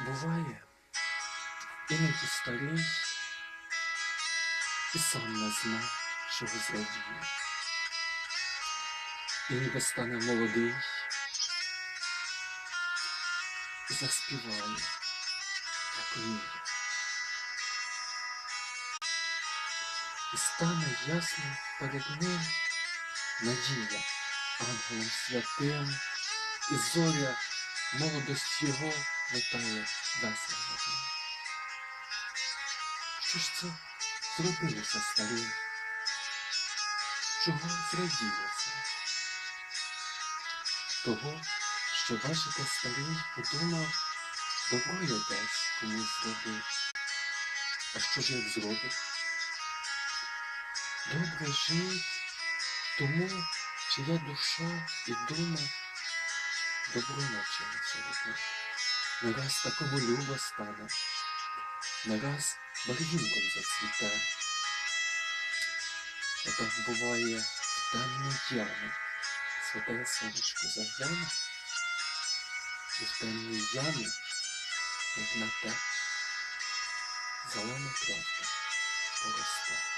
Буває, іноді старий і сам не зна, чого зрадіє. І ніби стане молодий і заспіває, як вміє. І стане ясно перед ним надія ангелом святим, і зоря молодость його летає весело. Що ж це зробилося старим? Чого зраділося? Того, що бачите, старий подумав, добро я десь комусь зробив. А що ж як зробить? Добре жить тому, чия душа і дума добро навчилася робити. Не раз такого люба стане, не раз барвінком зацвіте. Отак буває в темну яму, святає сонечко загляне, і в темній ямі, як на те, зелена травка поросте.